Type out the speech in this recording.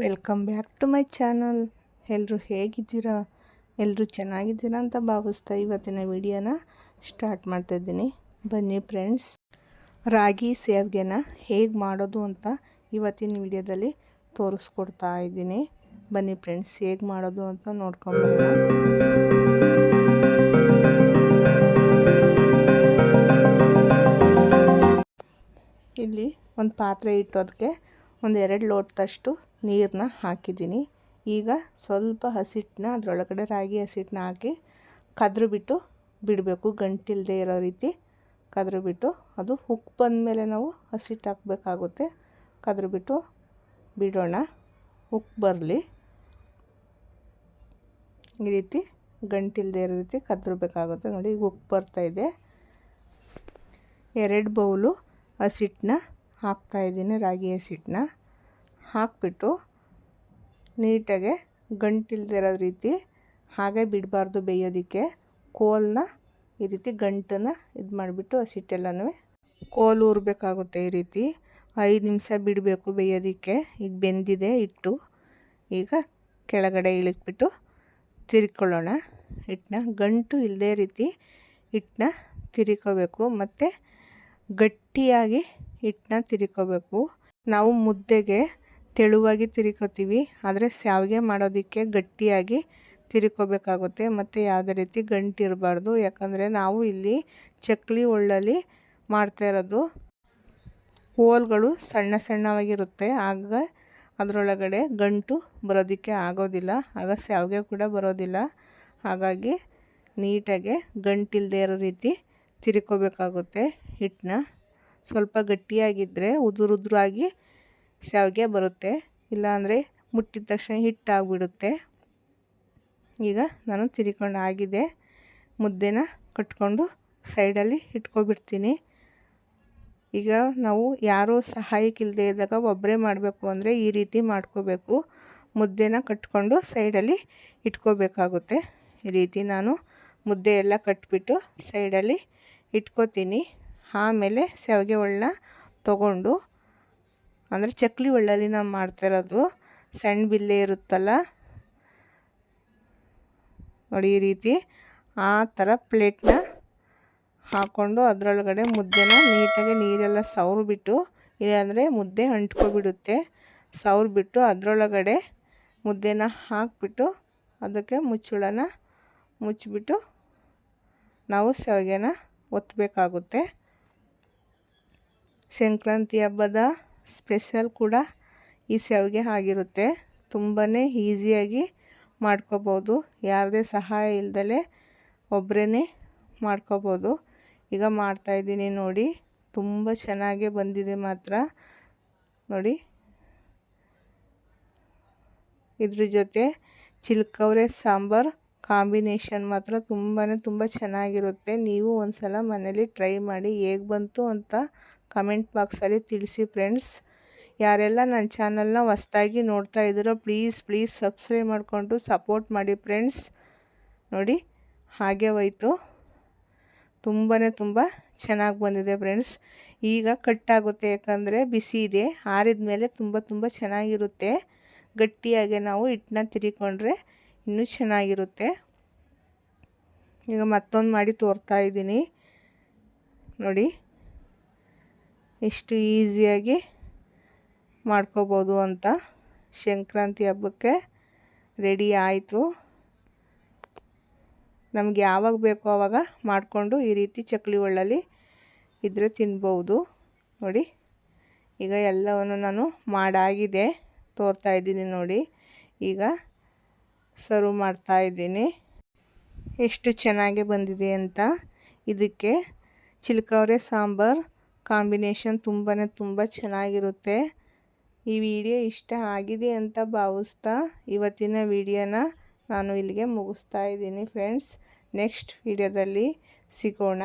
Welcome back to my channel ಎಲ್ಲರೂ ಹೇಗಿದ್ದೀರಾ? ಎಲ್ಲರೂ ಚೆನ್ನಾಗಿದ್ದೀರಾ ಅಂತ ಭಾವಿಸ್ತಾ ಇವತ್ತಿನ ವಿಡಿಯೋನ ಸ್ಟಾರ್ಟ್ ಮಾಡ್ತಾಯಿದ್ದೀನಿ ಬನ್ನಿ ಫ್ರೆಂಡ್ಸ್ ರಾಗಿ ಸೇವ್ಗೆನ ಹೇಗೆ ಮಾಡೋದು ಅಂತ ಇವತ್ತಿನ ವಿಡಿಯೋದಲ್ಲಿ ತೋರಿಸ್ಕೊಡ್ತಾ ಇದ್ದೀನಿ. ಬನ್ನಿ ಫ್ರೆಂಡ್ಸ್ ಹೇಗೆ ಮಾಡೋದು ಅಂತ ನೋಡ್ಕೊಂಬರೋಣ ಇಲ್ಲಿ ಒಂದು ಪಾತ್ರೆ ಇಟ್ಟೋದಕ್ಕೆ ಒಂದು ಎರಡು ಲೋಟದಷ್ಟು ನೀರನ್ನ ಹಾಕಿದ್ದೀನಿ. ಈಗ ಸ್ವಲ್ಪ ಹಸಿಟ್ಟನ್ನ ಅದರೊಳಗಡೆ ರಾಗಿ ಹಸಿಟ್ಟನ್ನ ಹಾಕಿ ಕದ್ರು ಬಿಟ್ಟು ಬಿಡಬೇಕು. ಗಂಟಿಲ್ಲದೆ ಇರೋ ರೀತಿ ಕದ್ರು ಬಿಟ್ಟು ಅದು ಉಪ್ಪು ಬಂದಮೇಲೆ ನಾವು ಹಸಿಟ್ಟು ಹಾಕಬೇಕಾಗುತ್ತೆ. ಕದ್ರು ಬಿಟ್ಟು ಬಿಡೋಣ. ಉಪ್ಪು ಬರಲಿ. ಈ ರೀತಿ ಗಂಟಿಲ್ಲದೆ ಇರೋ ರೀತಿ ಕದ್ರಬೇಕಾಗುತ್ತೆ. ನೋಡಿ ಈಗ ಉಕ್ಕು ಬರ್ತಾಯಿದೆ ಎರಡು ಬೌಲು ಹಸಿಟ್ಟನ್ನ ಹಾಕ್ತಾಯಿದ್ದೀನಿ ರಾಗಿ ಹಸಿಟ್ಟನ್ನ ಹಾಕಿಬಿಟ್ಟು ನೀಟಾಗೆ ಗಂಟಿಲ್ದಿರೋ ರೀತಿ ಹಾಗೆ ಬಿಡಬಾರ್ದು ಬೇಯೋದಕ್ಕೆ. ಕೋಲನ್ನ ಈ ರೀತಿ ಗಂಟನ್ನು ಇದು ಮಾಡಿಬಿಟ್ಟು ಹಸಿಟ್ಟೆಲ್ಲನೂ ಕೋಲು ಉರಬೇಕಾಗುತ್ತೆ ಈ ರೀತಿ. ಐದು ನಿಮಿಷ ಬಿಡಬೇಕು ಬೇಯೋದಕ್ಕೆ. ಈಗ ಬೆಂದಿದೆ ಇಟ್ಟು ಈಗ ಕೆಳಗಡೆ ಇಳಿಕ್ಬಿಟ್ಟು ತಿರ್ಕೊಳ್ಳೋಣ ಹಿಟ್ಟನ್ನ ಗಂಟು ಇಲ್ಲದೇ ರೀತಿ ಹಿಟ್ಟನ್ನ ತಿರ್ಕೋಬೇಕು. ಮತ್ತು ಗಟ್ಟಿಯಾಗಿ ಹಿಟ್ಟನ್ನ ತಿರ್ಕೋಬೇಕು. ನಾವು ಮುದ್ದೆಗೆ ತೆಳುವಾಗಿ ತಿರ್ಕೋತೀವಿ ಆದರೆ ಶಾವಿಗೆ ಮಾಡೋದಕ್ಕೆ ಗಟ್ಟಿಯಾಗಿ ತಿರ್ಕೋಬೇಕಾಗುತ್ತೆ ಮತ್ತು ಯಾವುದೇ ರೀತಿ ಗಂಟಿರಬಾರ್ದು. ಯಾಕಂದರೆ ನಾವು ಇಲ್ಲಿ ಚಕ್ಲಿ ಒಳ್ಳಲ್ಲಿ ಮಾಡ್ತಾ ಇರೋದು. ಹೋಲ್ಗಳು ಸಣ್ಣ ಸಣ್ಣವಾಗಿರುತ್ತೆ. ಆಗ ಅದರೊಳಗಡೆ ಗಂಟು ಬರೋದಕ್ಕೆ ಆಗೋದಿಲ್ಲ. ಆಗ ಶಾವಿಗೆ ಕೂಡ ಬರೋದಿಲ್ಲ. ಹಾಗಾಗಿ ನೀಟಾಗೆ ಗಂಟಿಲ್ಲದೆ ಇರೋ ರೀತಿ ತಿರ್ಕೋಬೇಕಾಗುತ್ತೆ ಹಿಟ್ಟನ್ನ. ಸ್ವಲ್ಪ ಗಟ್ಟಿಯಾಗಿದ್ದರೆ ಉದುರು ಉದುರಾಗಿ ಶಾವಿಗೆ ಬರುತ್ತೆ. ಇಲ್ಲಾಂದರೆ ಮುಟ್ಟಿದ ತಕ್ಷಣ ಹಿಟ್ಟಾಗ್ಬಿಡುತ್ತೆ. ಈಗ ನಾನು ತಿರ್ಕೊಂಡು ಆಗಿದೆ. ಮುದ್ದೆನ ಕಟ್ಕೊಂಡು ಸೈಡಲ್ಲಿ ಇಟ್ಕೊಬಿಡ್ತೀನಿ. ಈಗ ನಾವು ಯಾರೂ ಸಹಾಯಕ್ಕಿಲ್ಲದೆ ಇದ್ದಾಗ ಒಬ್ಬರೇ ಮಾಡಬೇಕು ಅಂದರೆ ಈ ರೀತಿ ಮಾಡ್ಕೋಬೇಕು. ಮುದ್ದೆನ ಕಟ್ಕೊಂಡು ಸೈಡಲ್ಲಿ ಇಟ್ಕೋಬೇಕಾಗುತ್ತೆ. ಈ ರೀತಿ ನಾನು ಮುದ್ದೆ ಎಲ್ಲ ಕಟ್ಬಿಟ್ಟು ಸೈಡಲ್ಲಿ ಇಟ್ಕೋತೀನಿ. ಆಮೇಲೆ ಶಾವಿಗೆ ಒಳ್ಳನ್ನ ತೊಗೊಂಡು ಅಂದರೆ ಚಕ್ಲಿ ಒಳ್ಳಲ್ಲಿ ನಾವು ಮಾಡ್ತಿರೋದು ಸಣ್ಣ ಬಿಲ್ಲೆ ಇರುತ್ತಲ್ಲ? ನೋಡಿ ಈ ರೀತಿ ಆ ಥರ ಪ್ಲೇಟ್ನ ಹಾಕ್ಕೊಂಡು ಅದರೊಳಗಡೆ ಮುದ್ದೆನ ನೀಟಾಗಿ ನೀರೆಲ್ಲ ಸವರ್ಬಿಟ್ಟು ಇಲ್ಲಾಂದರೆ ಮುದ್ದೆ ಅಂಟ್ಕೊಬಿಡುತ್ತೆ. ಸವರ್ಬಿಟ್ಟು ಅದರೊಳಗಡೆ ಮುದ್ದೆನ ಹಾಕಿಬಿಟ್ಟು ಅದಕ್ಕೆ ಮುಚ್ಚಳನ ಮುಚ್ಚಿಬಿಟ್ಟು ನಾವು ಶಾವಿಗೆನ ಒತ್ತಬೇಕಾಗುತ್ತೆ ಸಂಕ್ರಾಂತಿ ಹಬ್ಬದ ಸ್ಪೆಷಲ್ ಕೂಡ ಈ ಶಾವಿಗೆ ಆಗಿರುತ್ತೆ. ತುಂಬಾ ಈಸಿಯಾಗಿ ಮಾಡ್ಕೋಬೋದು. ಯಾರದೇ ಸಹಾಯ ಇಲ್ಲದೆ ಒಬ್ಬರೇ ಮಾಡ್ಕೋಬೋದು. ಈಗ ಮಾಡ್ತಾಯಿದ್ದೀನಿ ನೋಡಿ. ತುಂಬ ಚೆನ್ನಾಗೇ ಬಂದಿದೆ ಮಾತ್ರ. ನೋಡಿ. ಇದ್ರ ಜೊತೆ ಚಿಲ್ಕವ್ರೆ ಸಾಂಬಾರು ಕಾಂಬಿನೇಷನ್ ಮಾತ್ರ ತುಂಬಾ ತುಂಬ ಚೆನ್ನಾಗಿರುತ್ತೆ. ನೀವು ಒಂದು ಸಲ ಮನೇಲಿ ಟ್ರೈ ಮಾಡಿ ಹೇಗೆ ಬಂತು ಅಂತ ಕಮೆಂಟ್ ಬಾಕ್ಸಲ್ಲಿ ತಿಳಿಸಿ ಫ್ರೆಂಡ್ಸ್ ಯಾರೆಲ್ಲ ನನ್ನ ಚಾನಲ್ನ ಹೊಸ್ದಾಗಿ ನೋಡ್ತಾ ಇದ್ದೀರೋ ಪ್ಲೀಸ್ ಪ್ಲೀಸ್ ಸಬ್ಸ್ಕ್ರೈಬ್ ಮಾಡಿಕೊಂಡು ಸಪೋರ್ಟ್ ಮಾಡಿ ಫ್ರೆಂಡ್ಸ್ ನೋಡಿ, ಹಾಗೆ ಹೋಯ್ತು. ತುಂಬಾ ತುಂಬ ಚೆನ್ನಾಗಿ ಬಂದಿದೆ ಫ್ರೆಂಡ್ಸ್ ಈಗ ಕಟ್ಟಾಗುತ್ತೆ ಯಾಕಂದರೆ ಬಿಸಿ ಇದೆ. ಆರಿದ ಮೇಲೆ ತುಂಬ ತುಂಬ ಚೆನ್ನಾಗಿರುತ್ತೆ. ಗಟ್ಟಿಯಾಗಿ ನಾವು ಹಿಟ್ಟನ್ನ ತಿರಿಕೊಂಡ್ರೆ ಇನ್ನೂ ಚೆನ್ನಾಗಿರುತ್ತೆ. ಈಗ ಮತ್ತೊಂದು ಮಾಡಿ ತೋರ್ತಾ ಇದ್ದೀನಿ. ನೋಡಿ. ಎಷ್ಟು ಈಸಿಯಾಗಿ ಮಾಡ್ಕೋಬೋದು ಅಂತ ಸಂಕ್ರಾಂತಿ ಹಬ್ಬಕ್ಕೆ ರೆಡಿ ಆಯಿತು. ನಮಗೆ ಯಾವಾಗ ಬೇಕೋ ಆವಾಗ ಮಾಡಿಕೊಂಡು ಈ ರೀತಿ ಚಕ್ಲಿ ಒಳ್ಳಲ್ಲಿ ಇದ್ದರೆ ತಿನ್ಬೋದು. ನೋಡಿ, ಈಗ ಎಲ್ಲವನ್ನು ನಾನು ಮಾಡಾಗಿದೆ. ತೋರ್ತಾ ಇದ್ದೀನಿ ನೋಡಿ, ಈಗ ಸರ್ವ್ ಮಾಡ್ತಾ ಇದ್ದೀನಿ. ಎಷ್ಟು ಚೆನ್ನಾಗಿ ಬಂದಿದೆ ಅಂತ. ಇದಕ್ಕೆ ಚಿಲ್ಕವರೆ ಸಾಂಬಾರು ಕಾಂಬಿನೇಷನ್ ತುಂಬಾ ತುಂಬ ಚೆನ್ನಾಗಿರುತ್ತೆ. ಈ ವಿಡಿಯೋ ಇಷ್ಟ ಆಗಿದೆ ಅಂತ ಭಾವಿಸ್ತಾ ಇವತ್ತಿನ ವಿಡಿಯೋನ ನಾನು ಇಲ್ಲಿಗೆ ಮುಗಿಸ್ತಾ ಇದ್ದೀನಿ ಫ್ರೆಂಡ್ಸ್. ನೆಕ್ಸ್ಟ್ ವಿಡಿಯೋದಲ್ಲಿ ಸಿಗೋಣ.